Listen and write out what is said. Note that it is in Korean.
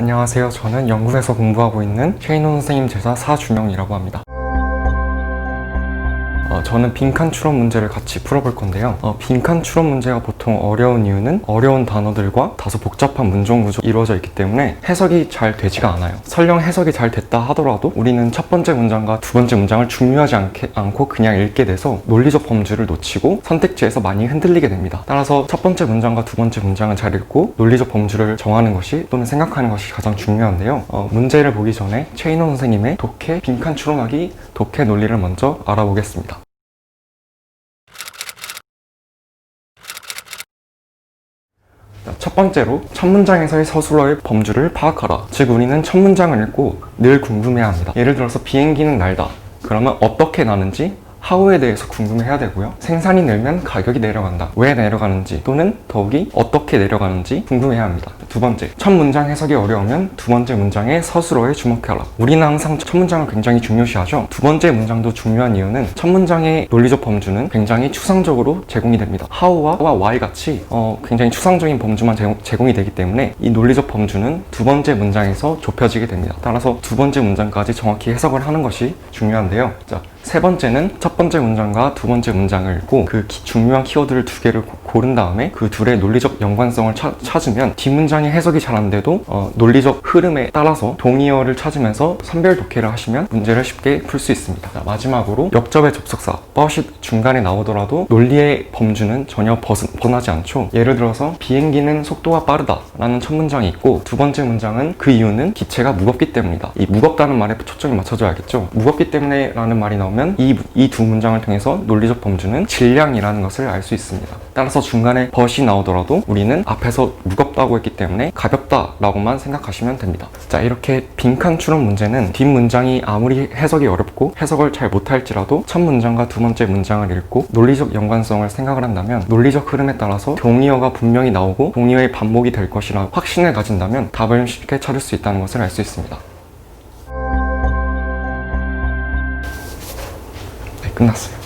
안녕하세요. 저는 영국에서 공부하고 있는 최인호 선생님 제자 사준영이라고 합니다. 어, 저는 빈칸 추론 문제를 같이 풀어볼 건데요. 어, 빈칸 추론 문제가 보통 어려운 이유는 어려운 단어들과 다소 복잡한 문종 구조 이루어져 있기 때문에 해석이 잘 되지가 않아요. 설령 해석이 잘 됐다 하더라도 우리는 첫 번째 문장과 두 번째 문장을 중요하지 않게, 않고 그냥 읽게 돼서 논리적 범주를 놓치고 선택지에서 많이 흔들리게 됩니다. 따라서 첫 번째 문장과 두 번째 문장을 잘 읽고 논리적 범주를 정하는 것이 또는 생각하는 것이 가장 중요한데요. 어, 문제를 보기 전에 최인호 선생님의 독해 빈칸 추론하기 독해 논리를 먼저 알아보겠습니다. 자, 첫 번째로 첫 문장에서의 서술어의 범주를 파악하라. 즉 우리는 첫 문장을 읽고 늘 궁금해합니다. 예를 들어서 비행기는 날다. 그러면 어떻게 나는지 하우에 대해서 궁금해해야 되고요. 생산이 늘면 가격이 내려간다. 왜 내려가는지 또는 더욱이 어떻게 내려가는지 궁금해야 합니다. 두 번째, 첫 문장 해석이 어려우면 두 번째 문장의 서술어에 주목해라. 우리는 항상 첫 문장을 굉장히 중요시하죠. 두 번째 문장도 중요한 이유는 첫 문장의 논리적 범주는 굉장히 추상적으로 제공이 됩니다. how와 why 같이 어, 굉장히 추상적인 범주만 제공, 제공이 되기 때문에 이 논리적 범주는 두 번째 문장에서 좁혀지게 됩니다. 따라서 두 번째 문장까지 정확히 해석을 하는 것이 중요한데요. 자, 세 번째는 첫 번째 문장과 두 번째 문장을 읽고 그 키- 중요한 키워드를 두 개를 고- 고른 다음에 그 둘의 논리적 연관성을 차- 찾으면 뒷문장의 해석이 잘 안 돼도 어, 논리적 흐름에 따라서 동의어를 찾으면서 선별 독해를 하시면 문제를 쉽게 풀 수 있습니다. 자, 마지막으로 역접의 접속사 but이 중간에 나오더라도 논리의 범주는 전혀 벗, 벗어나지 않죠. 예를 들어서 비행기는 속도가 빠르다 라는 첫 문장이 있고 두 번째 문장은 그 이유는 기체가 무겁기 때문이다. 이 무겁다는 말에 초점이 맞춰져야겠죠. 무겁기 때문에 라는 말이 나오 면 이 두 문장을 통해서 논리적 범주는 질량이라는 것을 알 수 있습니다. 따라서 중간에 벗이 나오더라도 우리는 앞에서 무겁다고 했기 때문에 가볍다라고만 생각하시면 됩니다. 자, 이렇게 빈칸 추론 문제는 뒷 문장이 아무리 해석이 어렵고 해석을 잘 못할지라도 첫 문장과 두 번째 문장을 읽고 논리적 연관성을 생각을 한다면 논리적 흐름에 따라서 동의어가 분명히 나오고 동의어의 반복이 될 것이라 확신을 가진다면 답을 쉽게 찾을 수 있다는 것을 알 수 있습니다. 끝났어요.